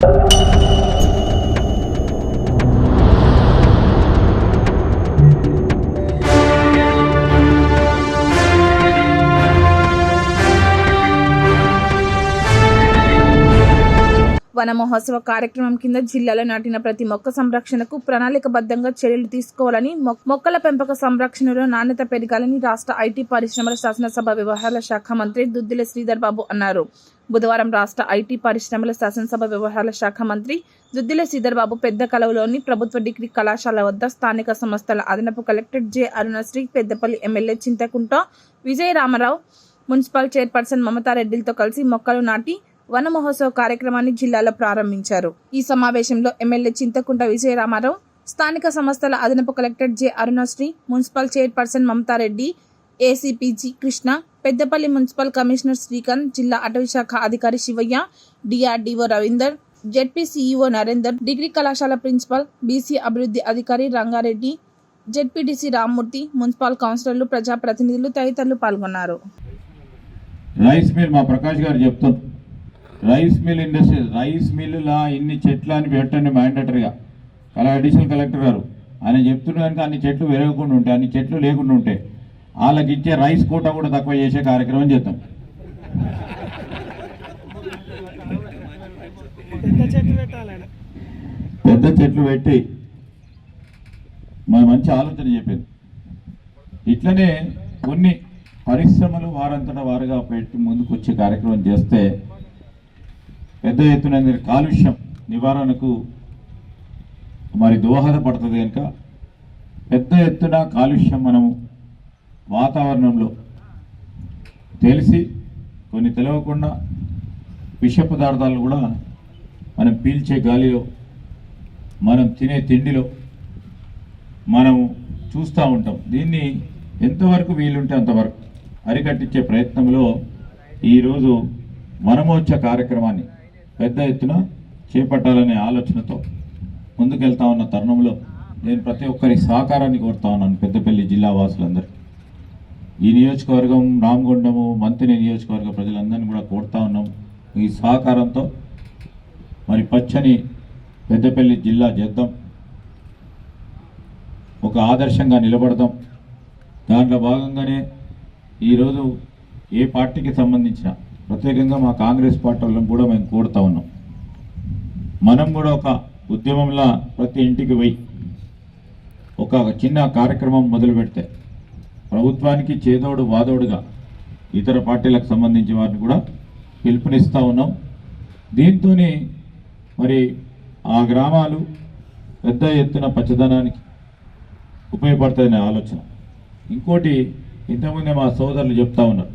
you. వన మహోత్సవ కార్యక్రమం కింద జిల్లాలో నాటిన ప్రతి మొక్క సంరక్షణకు ప్రణాళికబద్ధంగా చర్యలు తీసుకోవాలని మొక్కల పెంపక సంరక్షణలో నాణ్యత పెరగాలని రాష్ట్ర ఐటీ పరిశ్రమల శాసనసభ వ్యవహారాల శాఖ మంత్రి దుద్దిల శ్రీధర్ బాబు అన్నారు. బుధవారం రాష్ట్ర ఐటీ పరిశ్రమల శాసనసభ వ్యవహారాల శాఖ మంత్రి దుద్దిల శ్రీధర్ బాబు పెద్ద కలవలోని ప్రభుత్వ డిగ్రీ కళాశాల వద్ద స్థానిక సంస్థల అదనపు collector J Arunasri Peddapalli MLA Chintakunta Vijaya Ramarao municipal chairperson మమతారెడ్డిలతో కలిసి మొక్కలు నాటి వన మహోత్సవ కార్యక్రమాన్ని జిల్లాలో ప్రారంభించారు. ఈ సమావేశంలో ఎమ్మెల్యే చింతకుంట విజయరామారావు స్థానిక సంస్థల అదనపు collector J. Arunasri municipal chairperson Mamatha Reddy ACP G Krishna Peddapalli municipal commissioner Srikanth జిల్లా అటవీశాఖ అధికారి Shivaiah DRDO Ravinder ZP CEO Narender degree కళాశాల ప్రిన్సిపల్ బీసీ అభివృద్ధి అధికారి రంగారెడ్డి జెడ్పీటీసీ రామ్మూర్తి మున్సిపల్ కౌన్సిలర్లు ప్రజాప్రతినిధులు తదితరులు పాల్గొన్నారు. రైస్ మిల్ మా ప్రకాష్ గారు చెప్తారు రైస్ మిల్ ఇండస్ట్రీ రైస్ మిల్లులా ఇన్ని చెట్లు అని పెట్టండి మ్యాండటరీగా అలా అడిషనల్ కలెక్టర్ గారు. ఆయన చెప్తున్న కనుక అన్ని చెట్లు పెరగకుండా ఉంటాయి అన్ని చెట్లు లేకుండా ఉంటాయి వాళ్ళకి ఇచ్చే రైస్ కోట కూడా తక్కువ చేసే కార్యక్రమం చేద్దాం. పెద్ద చెట్లు పెట్టి మన మంచి ఆలోచన చెప్పింది. ఇట్లనే కొన్ని పరిశ్రమలు వారంతటా వారుగా పెట్టి ముందుకు వచ్చే కార్యక్రమం చేస్తే పెద్ద ఎత్తున కాలుష్యం నివారణకు మరి దోహదపడుతుంది కనుక పెద్ద ఎత్తున కాలుష్యం మనము వాతావరణంలో తెలిసి కొన్ని తెలియకుండా విష పదార్థాలు కూడా మనం పీల్చే గాలిలో మనం తినే తిండిలో మనము చూస్తూ ఉంటాం. దీన్ని ఎంతవరకు వీలుంటే అంతవరకు అరికట్టించే ప్రయత్నంలో ఈరోజు వనమోత్స కార్యక్రమాన్ని పెద్ద ఎత్తున చేపట్టాలనే ఆలోచనతో ముందుకెళ్తా ఉన్న తరుణంలో నేను ప్రతి ఒక్కరి సహకారాన్ని కోరుతా ఉన్నాను పెద్దపల్లి జిల్లా వాసులందరికీ. ఈ నియోజకవర్గం రామగుండము మంత్రి నియోజకవర్గ ప్రజలందరినీ కూడా కోరుతా ఉన్నాం. ఈ సహకారంతో మరి పచ్చని పెద్దపల్లి జిల్లా చేద్దాం. ఒక ఆదర్శంగా నిలబడదాం. దాంట్లో భాగంగానే ఈరోజు ఏ పార్టీకి సంబంధించిన ప్రత్యేకంగా మా కాంగ్రెస్ పార్టీ వాళ్ళని కూడా మేము కోరుతా ఉన్నాం. మనం కూడా ఒక ఉద్యమంలా ప్రతి ఇంటికి పోయి ఒక చిన్న కార్యక్రమం మొదలు పెడితే ప్రభుత్వానికి చేదోడు వాదోడుగా ఇతర పార్టీలకు సంబంధించిన వారిని కూడా పిలుపునిస్తూ ఉన్నాం. దీంతో మరి ఆ గ్రామాలు పెద్ద ఎత్తున పచ్చదనానికి ఉపయోగపడుతుందనే ఆలోచన. ఇంకోటి ఇంతకుముందే మా సోదరులు చెప్తా ఉన్నారు.